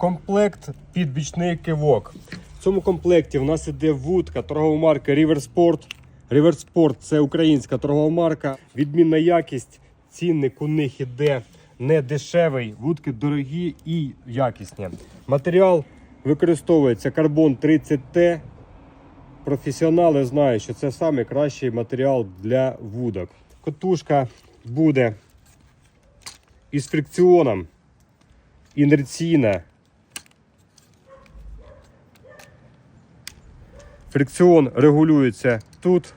комплект під бічний кивок. В цьому комплекті в нас іде вудка торгова марка Riversport. Riversport – це українська торгова марка. Відмінна якість. Цінник у них іде не дешевий. Вудки дорогі і якісні. Матеріал використовується карбон 30Т. Професіонали знають, що це найкращий матеріал для вудок. Котушка буде із фрикціоном, інерційна. Фрикціон регулюється тут,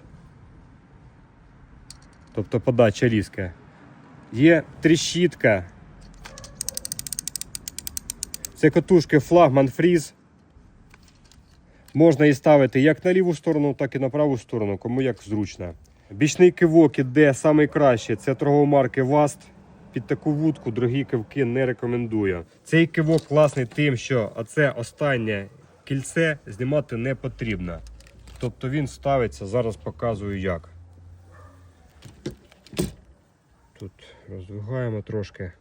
тобто подача різка. Є тріщітка. Це котушки флагман фріз. Можна її ставити як на ліву сторону, так і на праву сторону, кому як зручно. Бічний кивок іде найкраще. Це торгова марки Vast. Під таку вудку дорогі кивки не рекомендую. Цей кивок класний тим, що оце останнє кільце знімати не потрібно. Тобто він ставиться, зараз показую як. Тут роздвигаємо трошки.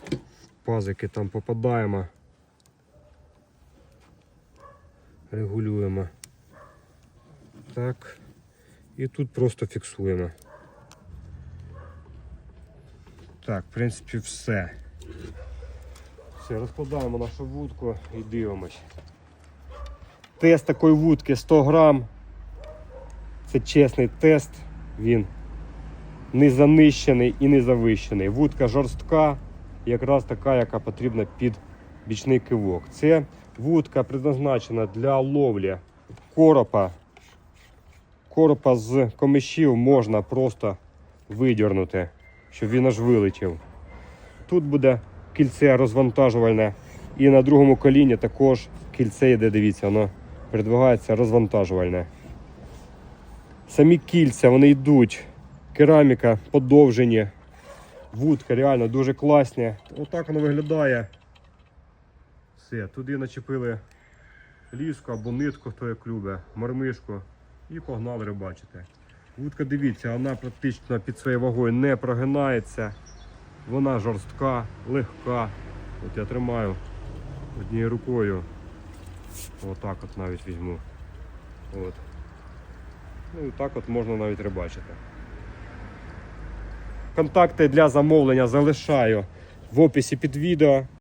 В пазики там попадаємо. Регулюємо. Так. І тут просто фіксуємо. Так, в принципі, все. Все, розкладаємо нашу вудку і дивимось. Тест такої вудки 100 грам. Це чесний тест. Він не занищений і не завищений. Вудка жорстка, якраз така, яка потрібна під бічний кивок. Це вудка предназначена для ловлі коропа. Коропа з комишів можна просто видірнути, щоб він аж вилетів. Тут буде кільце розвантажувальне. І на другому коліні також кільце йде, дивіться, воно передвигається розвантажувальне. Самі кільця вони йдуть. Кераміка подовжені. Вудка реально дуже класні. Отак воно виглядає. Все, туди начепили ліску або нитку, хто як любить, мармишку. І погнали рибачити. Вудка, дивіться, вона практично під своєю вагою не прогинається. Вона жорстка, легка. От я тримаю однією рукою. Отак от навіть візьму. От. Ну і так от можна навіть рибачити. Контакти для замовлення залишаю в описі під відео.